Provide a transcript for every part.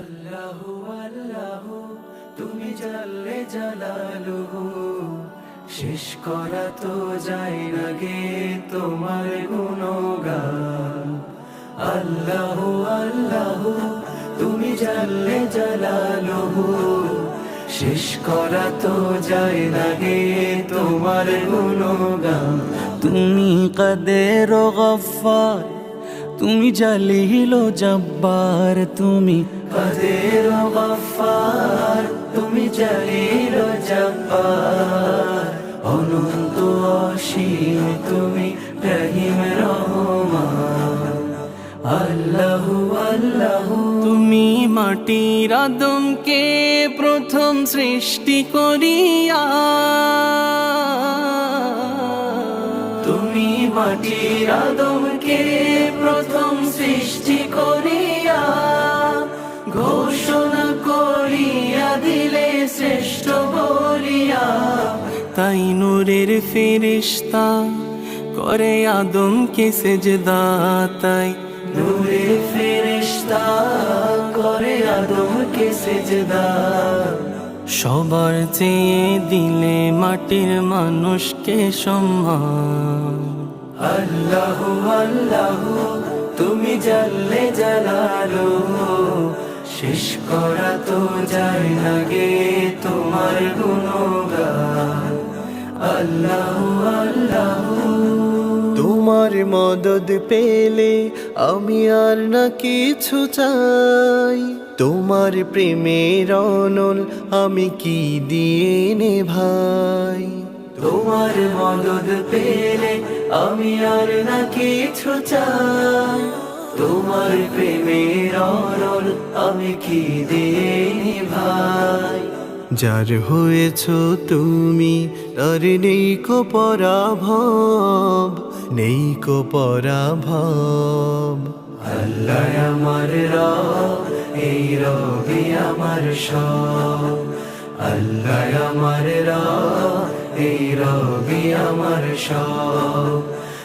আল্লাহু আল্লাহু, তুমি জানলে জালালুহু। শেষ করা তো যায় না গে তোমার গুণগান। আল্লাহু আল্লাহু, তুমি জানলে জালালুহু। শেষ করা তো যায় না গে তোমার গুণগান। তুমি কদের গফার তুমি জালিল জব্বার, তুমি কদের গফার তুমি জালিল জব্বার অনন্ত অসীম তুমি রহিম রহমান। আল্লাহু আল্লাহু। তুমি মাটির আদমকে প্রথম সৃষ্টি করিয়া। তুমি মাটির আদমকে প্রথম সৃষ্টি করিয়া। ঘোষণা করিয়া দিলে শ্রেষ্ঠ বলিয়া, তাই নূরের ফেরিস্তা করে আদমকে সেজদা, তাই নূরের ফেরিস্তা করে আদমকে সেজদা। সবার চেয়ে দিলে মাটির মানুষকে সম্মান। আল্লাহু আল্লাহু, তুমি জানলে জালালো শেষ করা তো যায় না গে তোমার গুণগান। আল্লাহু আল্লাহু। তোমার মদদ পেলে আমি আর না কিছু চাই। তোমার প্রেমের অনল আমি কি দিয়ে নে ভাই তোমার মদদ পেলে আমি আর না কিছু চাই। তোমার প্রেমের অরল আমি কি দিয়ে ভাই? যার হয়েছ তুমি তার নেই কো পরাভব নেই কো পরাভব। আল্লাহ আমার রব এই রবি আমার সব। আল্লাহ আমার রব এই রবি আমার সব।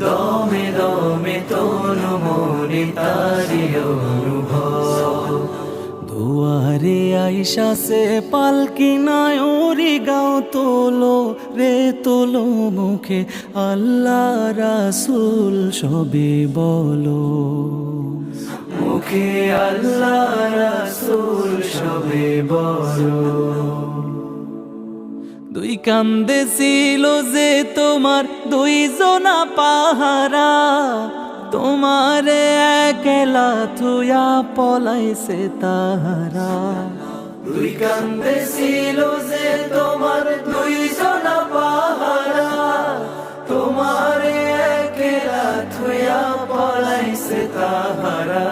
দমে দমে তোর মনে তারি দুয়ারে আইসা সে পালকি নায়রি গাও তোলো, রে তোলো মুখে আল্লাহ রাসুল সবে বলো। মুখে আল্লাহ রাসুল সবে বলো। দুই কান্দে ছিল যে তোমার দুই জনা পাহারা। তোমার একলা থুয়া পলাইছে তাহারা। দুই কান্দে ছিল যে তোমার দুই জনা পাহারা। তোমার একলা থুয়া পলাইছে তাহারা।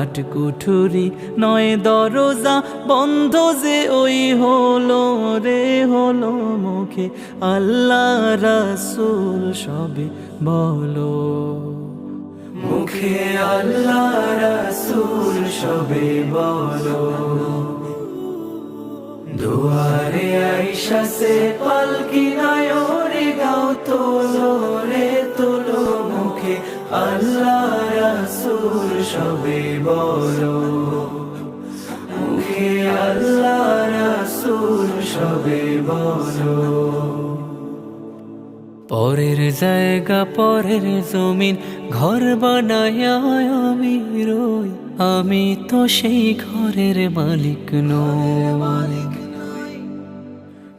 আট কুঠুরি, নয় দরজা, বন্ধ যে ওই হলো রে, হলো মুখে। আল্লাহ রাসুল সবে বলো। মুখে আল্লাহ রাসুল সবে বলো। দুয়ারে আইসা সে পালকি সবে মুখে আল্লাহ সবে পরের জায়গা, পরের জমিন, ঘর বানায় আমি রই। আমি তো সেই ঘরের মালিক মালিক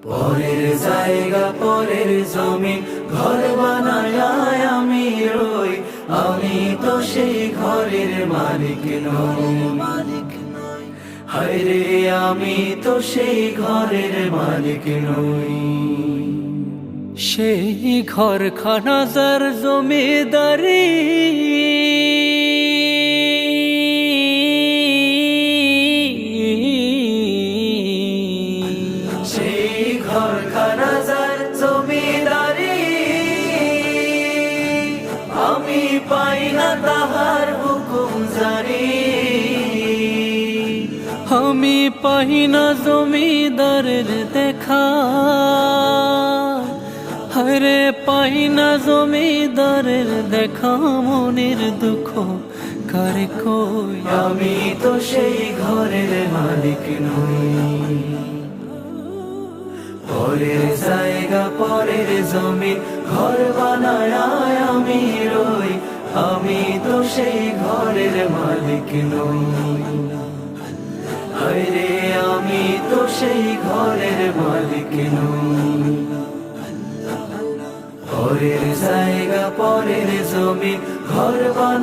পরের জায়গা, পরের জমিন, ঘর বানায় আমি রই। আমি তো সেই ঘরের মালিক মালিক হায়রে আমি তো সেই ঘরের মালিক নই। সেই ঘর খানাজার জমিদারি। পাই না জমিদারের দেখা। হরে পাই না জমিদারের দেখা, মনের দুঃখ কারে কই? আমি তো সেই ঘরের মালিক নই। পরের জায়গা, পরের জমি, ঘর বানায় আমি রই। আমি তো সেই ঘরের মালিক নই। আমি তো সেই ঘরের মালিক নই। জায়গা পরের জমি ঘর বানা